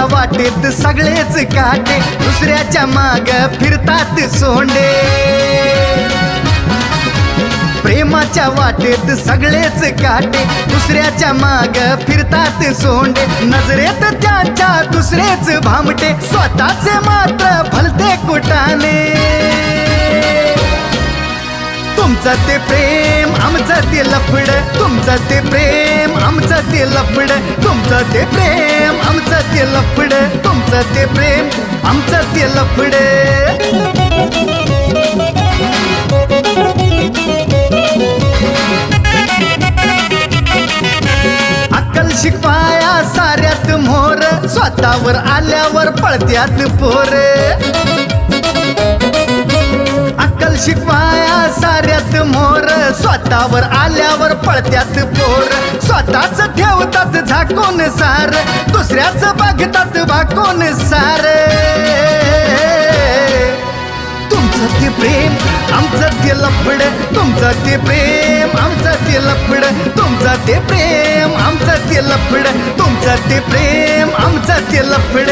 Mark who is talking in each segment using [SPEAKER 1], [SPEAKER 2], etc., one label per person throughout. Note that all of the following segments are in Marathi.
[SPEAKER 1] प्रेमाच्या वाटेत सगळेच काटे दुसऱ्याच्या माग फिरतात सोंडे. प्रेमाच्या वाटेत सगळेच काटे दुसऱ्याच्या माग फिरतात सोंडे. नजरेत त्यांच्या दुसरेच भामटे स्वतःचे मात्र फलते कुटाने. तुमचं ते प्रेम आमचं ते लफड तुमचं ते प्रेम आमचं ते लफड तुमचं ते प्रेम आमचं ते लपड तुमचं ते प्रेम आमचं ते लपड अक्कल शिकवाया साऱ्यात मोर स्वतःवर आल्यावर पळत्यात पोर. अक्कल शिकवाया साऱ्यात मोर स्वतःवर आल्यावर पळत्यात पोर. ठेवतात झाकून सार दुसऱ्याच बघतात वाकून सार. तुमचं ते प्रेम आमचं ते लफड तुमचं ते प्रेम आमचं ते लफड तुमचं ते प्रेम आमचं ते लफड तुमचं ते प्रेम आमचं ते लफड.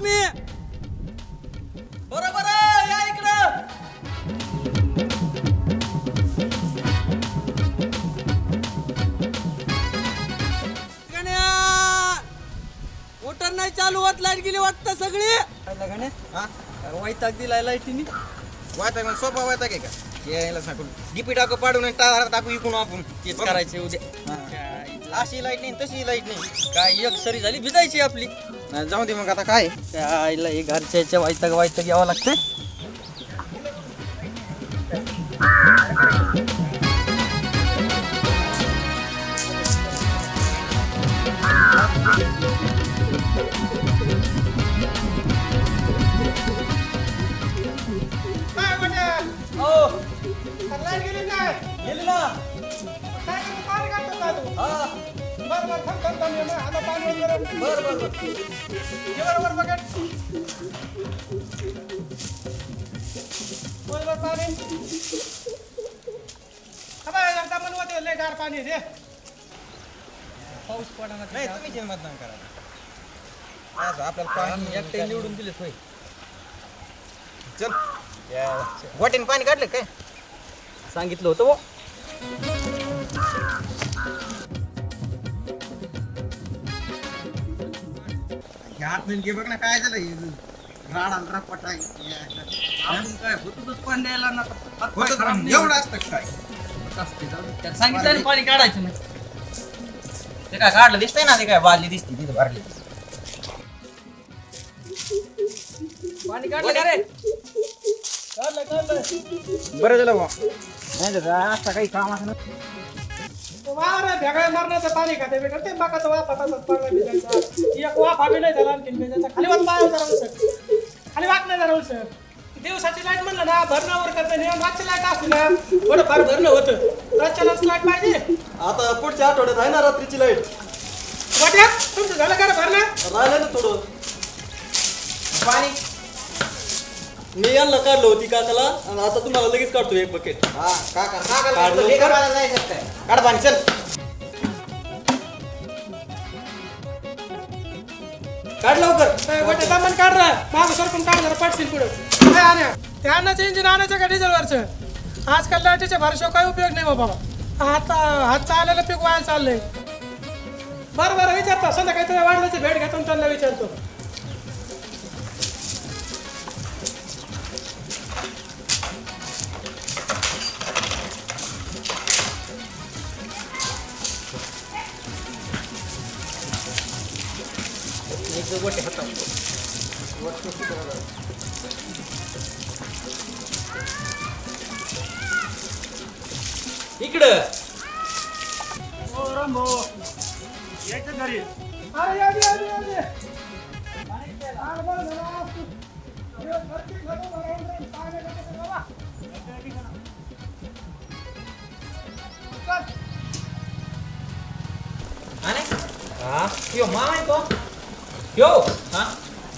[SPEAKER 2] तुम्ही. बरोबर या इकडं. गण्या! मोटर नाही चालू होत लाइट गेली वाटतं सगळी. वैताग दिलाय लाईटीने.
[SPEAKER 3] वायता मग सोपा वायता काय का? यायला सांगून. डीपी टाकू पाडून आणि टाळा टाकू इकून आपण.
[SPEAKER 2] तेच करायचे उद्या.
[SPEAKER 3] अशी लाइट नाही तशी लाइट नाही.
[SPEAKER 2] काय एक सरी झाली भिजायची आपली.
[SPEAKER 3] नाही, जाऊ दे मग आता काय?
[SPEAKER 2] त्या आईला हे घरच्याच्या वैताग वैताग यावं लागतंय. बर बर बर
[SPEAKER 4] पाणी दे
[SPEAKER 2] पाऊस पडा
[SPEAKER 3] नाही तुम्हीच हे मतदान करा असं आपल्याला पाणी
[SPEAKER 2] एकटे निवडून दिलेत होय
[SPEAKER 3] चल. वाटेन पाणी काढलं काय?
[SPEAKER 2] सांगितलं होतं बुवा.
[SPEAKER 3] हात बघ ना काय झालं राडा रपट आहे. एवढं असतं काय?
[SPEAKER 2] त्याला सांगितलं ना पाणी काढायचं नाही.
[SPEAKER 3] ते काय काढलं दिसतंय ना ते काय बादली दिसते तिथं भरली
[SPEAKER 2] पाणी काढलं का रे?
[SPEAKER 3] बरं झालं. नाही तर असं काही काम असं
[SPEAKER 4] वारा भेगाय मारण्याचं पाणी खाते वेगळं ते बाकाचं वाफ आता पडला एक वाफ हवी नाही झाला आणखी भिजायचा खाली वाट पाय जरा सर खाली वाट नाही जरा सर दिवसाची लाइट म्हणलं ना भरणावर करता नाही रातची लाइट असली ना थोडं फार भरणं होतं. रातच्यालाच लाइट पाहिजे.
[SPEAKER 5] आता पुढच्या आठवड्यात आहे ना रात्रीची लाइट
[SPEAKER 4] वाट्या तुमचं झालं का रे भरणं?
[SPEAKER 5] राहिलं ना थोडं.
[SPEAKER 3] पाणी.
[SPEAKER 5] मी यांना काढलं होती काकाला आणि आता तुम्हाला लगेच काढतो एक बकेट
[SPEAKER 3] हा काका काका
[SPEAKER 5] काढलं.
[SPEAKER 3] हे करायला नाही काय काढ पाणी चल
[SPEAKER 5] काढ लवकर.
[SPEAKER 4] वाट्या दामन काढ रा. मागं सरकून काढ जरा पाठशील पुढं. काय आण्या ते अन्नाचं इंजिन आणायचं का डिझेलवरचं आजकाल लाईटीच्या भरशावर काही उपयोग नाही बाबा. आता हात चाललेलं पीक वाया चाललंय. बरं बरं विचारतो. संध्याकाळी तुझ्या वाढल्याची भेट घेतो आणि त्यांना विचारतो. चल.
[SPEAKER 2] हा. यो मामा आहे तो. यो! हा?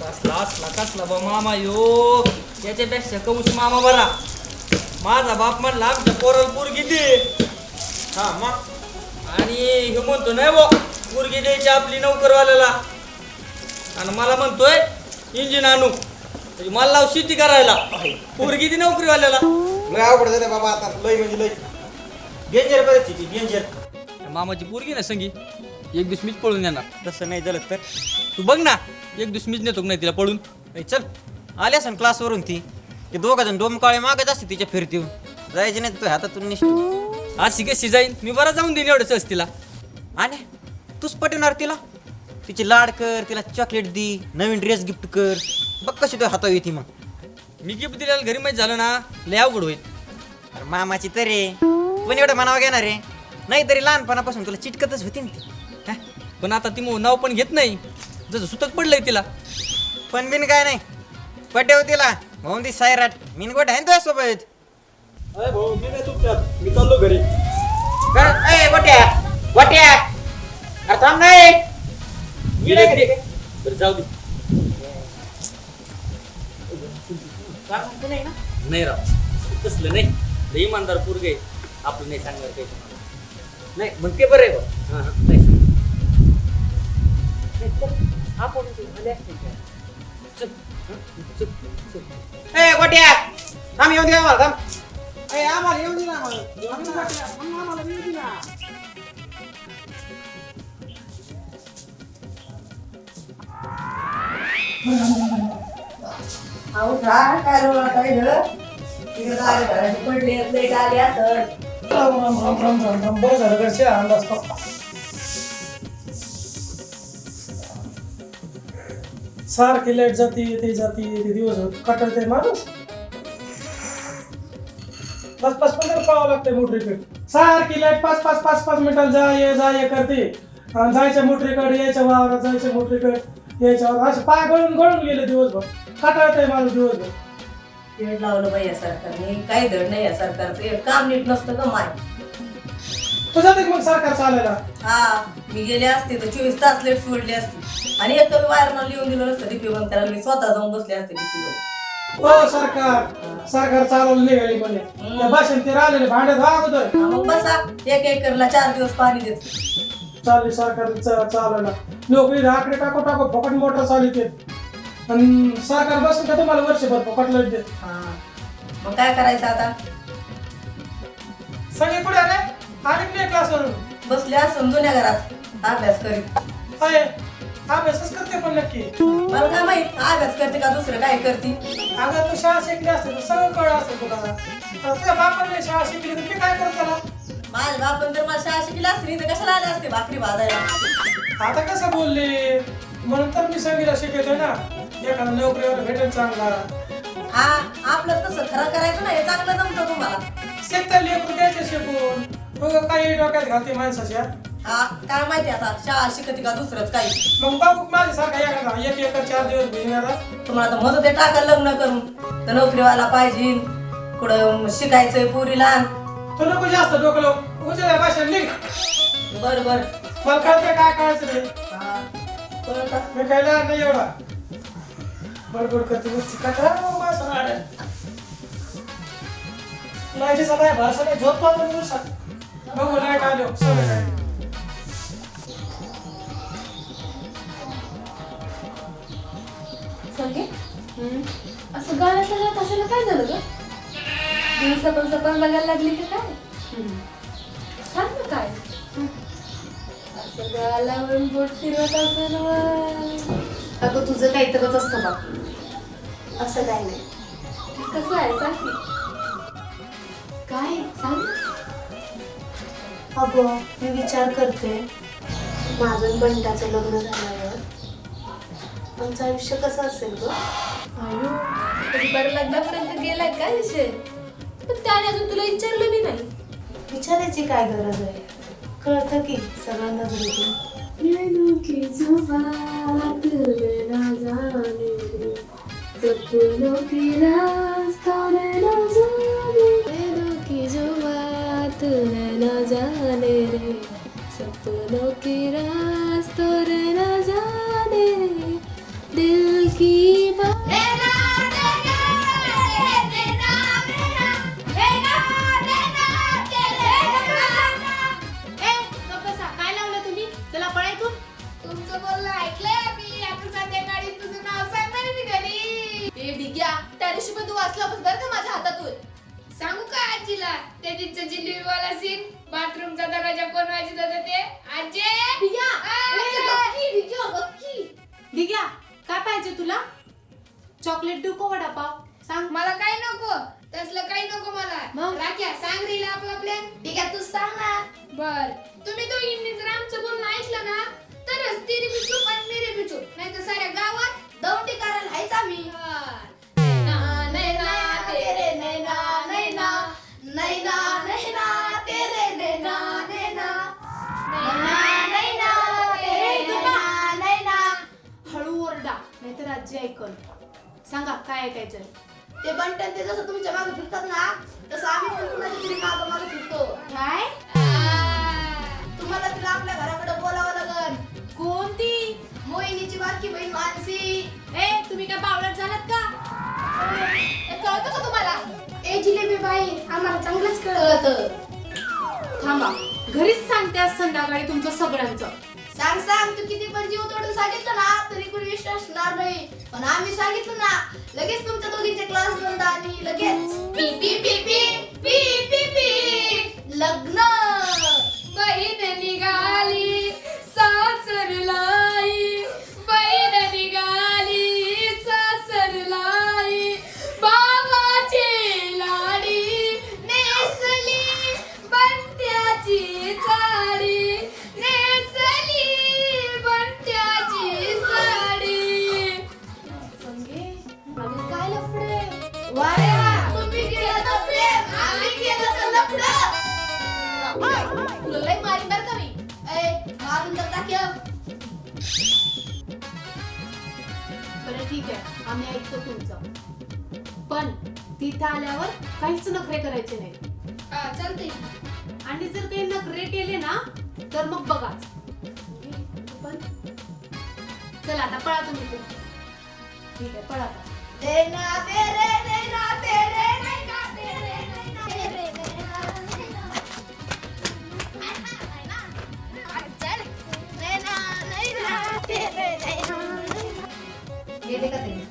[SPEAKER 2] कसला असला कसला बा मामा यो! याच्यापेक्षा कौश मामा बरा. माझा बाप म्हणला आमच्या पोराला पोरगी दे. हा मग? आणि हे म्हणतो नाही बो पोरगी द्यायची आपली नोकरवाल्याला. आणि मला म्हणतोय इंजिन आणू. म्हणजे मला लाव शेती करायला. पोरगी दे नोकरीवाल्याला.
[SPEAKER 3] लय अवघड झालं बाबा आता लय म्हणजे लय. डेंजर परिस्थिती डेंजर
[SPEAKER 2] मामाची पोरगी ना संगी? एक दिवस मीच पळून येणार.
[SPEAKER 3] तसं नाही झालं तर?
[SPEAKER 2] तू बघ ना एक दिवस मीच नेतो नाही तिला पळून.
[SPEAKER 3] ए, चल. आली असेल क्लासवरून ती. ते दोघं जण डोमकाळे मागत असते तिच्या फिरतीवर. जायचे नाही तू हातातून निष्ठ
[SPEAKER 2] आज कशी जाईन? मी बरा जाऊन देईन एवढंच तिला.
[SPEAKER 3] आणि तूच पटवणार तिला? तिची लाड कर तिला चॉकलेट दे नवीन ड्रेस गिफ्ट कर. बघ कशी तो हातावर येते मग.
[SPEAKER 2] मी गिफ्ट दिल्याला घरी माहीत झालं ना लय अवघड होईल.
[SPEAKER 3] अरे मामाची तरी पण एवढं म्हणावं घेणार आहे नाही तरी लहानपणापासून तुला चिटकतच होती ना ती?
[SPEAKER 2] पण आता ती मो नाव पण घेत नाही. जसं सुतक पडलंय तिला.
[SPEAKER 3] पण बिन काय नाही. पटेव तिला. भाऊन ती सायराट. मीन गोट आहे ना तुझ्यासोबत
[SPEAKER 5] अरे भाऊ मी नाही तुमच्यात. मी चाललो घरी.
[SPEAKER 3] ए गोट्या. गोट्या. अरे थांब नाही
[SPEAKER 2] मी नाही घरी. बरं जाऊ दे. नाही राव. तसलं नाही. लय इमानदार पोरग आहे. आपलं नाही सांगणार काही. नाही मग ते बरं आहे बा हां हां नाही.
[SPEAKER 3] ए गोट्या! थांब येऊन दे आम्हाला थांब. ए आम्हाला येऊन दे ना आम्हाला. येऊन दे ना.
[SPEAKER 6] अहो काय काय रोला काय घराची पडली प्लेट आली असत
[SPEAKER 4] बरं झालं घरचे अंदाज सारखी लाइट जाती येते जाती येते दिवस कटळते माणूस. पाच पाच पंधरा पळावं लागतंय मोटरीकडे सारखी लाइट पाच पाच पाच पाच मिनिटाला जा ये जा ये करते. आणि जायच्या मोटरीकडे यायच्या वावरात जायच्या मोटरीकडे यायच्या वावरात. असे पाय गळून गळून गेले दिवसभर. कटाळतंय माणूस दिवसभर.
[SPEAKER 6] पेट लावलं बाई या सरकारने. काही धड नाही या सरकारचं. एक काम नीट नसतं का माय.
[SPEAKER 4] तुझा ते मग सरकार चालायला?
[SPEAKER 6] हा मी गेले असते तर चोवीस तास लेट सोडली असती. आणि एक कमी वायर मला लिहून दिलं नसतं डीपी बंद करायला. मी स्वतः जाऊन बसले असते डीपी
[SPEAKER 4] हो सरकार. सरकार चालवलं निघाली भाषण ते राहिलेले भांडे धुवा अगोदर.
[SPEAKER 6] मग बसा. एक एकरला चार दिवस पाणी देत.
[SPEAKER 4] चालली सरकार चालवला लोक इथे आकडे टाको टाको फकट मोटर चालते आणि सरकार बसून का तुम्हाला वर्षभर फकट लाइट देत
[SPEAKER 6] मग काय करायचं आता?
[SPEAKER 4] सगळे पुढे रे आले नाही क्लासवरून
[SPEAKER 6] बसले असं जुन्या घरात. अभ्यास करीत
[SPEAKER 4] अय अभ्यासच करते पण नक्की.
[SPEAKER 6] मला काय माहीत अभ्यास करते का दुसरं काय करते?
[SPEAKER 4] अगं तू शाळा शिकली असते तर सगळं कळलं असतं तुला. आता तुझ्या बापाने शाळा शिकली तर मी काय करत त्याला?
[SPEAKER 6] माझ्या बापन जर मला शाळा शिकली असती तर कशाला आले असते भाकरी भाजायला?
[SPEAKER 4] आता कसं बोलले? म्हणून तर मी संगीला शिकवतोय ना. एखादा नोकरीवर भेटेल चांगला.
[SPEAKER 6] हा आपलं कसं खरं करायचं ना हे चांगलं जमतं तुम्हाला.
[SPEAKER 4] शेतकरी लेकरू द्यायचे शिकून. उगाच काही डोक्यात घालते माणसाच्या?
[SPEAKER 6] हा काय माहिती आता? शाळा शिकते का दुसरंच काही?
[SPEAKER 4] मग माझ्यासारखा एखादा एक एकर चार दिवस घेणारा
[SPEAKER 6] तुम्हाला तर मदत आहे टाका लग्न करून. तर नोकरीवाला पाहिजे. कुठं शिकायचंय पुरीला
[SPEAKER 4] तू नको जास्त डोकं लावू. भाषण लिख
[SPEAKER 6] बर बर.
[SPEAKER 4] मला काय कळायचं रे
[SPEAKER 6] का?
[SPEAKER 4] मी लहान नाही एवढा. बडबड करते गोष्टी काय करा माझं राड्या लाईटीचा नाही भाषा नाही झोप पाहतो मी. बघू लाइट आलो? सगळं काय?
[SPEAKER 7] संगे असं गाणं सगळं कशाला काय झालं ग? पण सपन बघायला लागली का काय? सांग ना काय? असं गालावरून बोट फिरवत असेल.
[SPEAKER 8] अगं तुझं काहीतरच असतं बघ. असं काय नाही.
[SPEAKER 7] कसं आहे? सांग की.
[SPEAKER 8] काय? सांग ना. अगं मी विचार करते. माझं बंटाचं लग्न झाल्यावर आमचं आयुष्य कसं असेल ग?
[SPEAKER 7] बरं लग्नापर्यंत गेलाय काय विषय? पण त्याने अजून तुला विचारलं बी नाही.
[SPEAKER 8] विचारायची काय गरज आहे? कळतं की सगळं नजरेतून.
[SPEAKER 7] नैनो की जो बात में ना जाने रे, सपनों की रास्ता में ना जाने जाने रे सपनों की
[SPEAKER 8] चॉकलेट देऊ का वडापाव सांग
[SPEAKER 9] मला काही नको तसलं काही नको मला
[SPEAKER 8] मग?
[SPEAKER 9] राख्या सांग रीला आपला प्लॅन ठीक आहे तू सांग ना बर तुम्ही दोघींनी जर आमचं बोलणं ऐकलं ना तरच तिरी बिचू आणि मिरी बिचू नाही तर साऱ्या गावात दौंडी करायला हायच आम्ही नैना, नैना, तेरे नैना, नैना. नैना, नैना, तेरे नैना, नैना. नैना, नैना, तेरे
[SPEAKER 8] ए, गप्पा.
[SPEAKER 9] नैना, नैना.
[SPEAKER 8] हळू ओरडा नाहीतर आजी ऐकल सांगा काय ऐकायचंय
[SPEAKER 9] ते बंटन ते जसं तुमच्या मागे फिरतात ना तसं आम्ही पण कुणाच्या तरी मागं मागं फिरतो.
[SPEAKER 8] काय?
[SPEAKER 9] तुम्हाला तिला आपल्या घराकडे बोलावं लागल.
[SPEAKER 8] कोणती?
[SPEAKER 9] मोहिनीची बारकी बहीण मानसी.
[SPEAKER 8] ए तुम्ही काय बावळट झालात का?
[SPEAKER 9] कळतं का तुम्हाला? ए जिलेबी बाई आम्हाला चांगलंच कळत.
[SPEAKER 8] थांबा घरीच सांगते आज संध्याकाळी तुमचं सगळ्यांचं.
[SPEAKER 9] सांग सांग तू किती पण जीव तोडून सांगितलं ना तरी कोणी विश्वास असणार नाही. पण आम्ही सांगितलं ना लगेच तुमच्या दोघींचे क्लास बंद आणि लगेच. पी पी पी पी पी पी पी. लग्न.
[SPEAKER 8] तिथे आल्यावर काहीच नखरे करायचे नाही
[SPEAKER 9] हा चालतंय.
[SPEAKER 8] आणि जर ते नखरे केले ना तर मग बघा. चला आता पळा तुम्ही इथून. ठीक आहे पळा आता.
[SPEAKER 9] नैना तेरे नैना तेरे नैना तेरे नैना तेरे नैना चल. नैना नैना तेरे नैना
[SPEAKER 7] गेले का ते?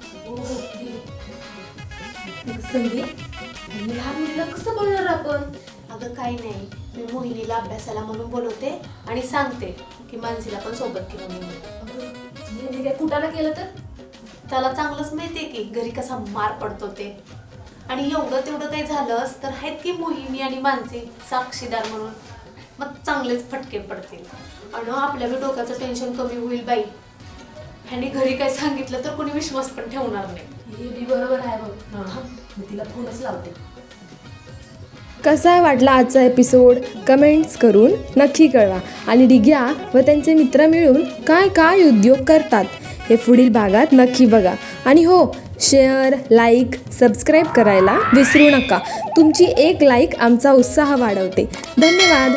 [SPEAKER 7] संगीत आणि लहान मुलीला कसं बोलणार आपण?
[SPEAKER 8] अगं काही नाही. मी मोहिनीला अभ्यासाला म्हणून बोलवते आणि सांगते की मानसीला पण सोबत घेऊन ये.
[SPEAKER 7] यांनी काय कुटाणा केलं तर?
[SPEAKER 8] त्याला चांगलंच माहितीये की घरी कसा मार पडतो ते. आणि एवढं तेवढं काही झालंच तर आहेत की मोहिनी आणि मानसी साक्षीदार म्हणून. मग चांगलेच फटके पडतील. आणि आपल्या बी डोक्याचं टेन्शन कमी होईल बाई. ह्याने घरी काय सांगितलं तर कोणी विश्वास पण ठेवणार नाही.
[SPEAKER 7] हे बी बरोबर आहे बघ. मी तिला फोनच लावते.
[SPEAKER 10] कसा वाटला आजचा एपिसोड कमेंट्स करून नक्की कळवा. आणि डिग्या व त्यांचे मित्र मिळून काय काय उद्योग करतात हे पुढील भागात नक्की बघा. आणि हो शेअर लाईक सबस्क्राईब करायला विसरू नका. तुमची एक लाईक आमचा उत्साह वाढवते. धन्यवाद.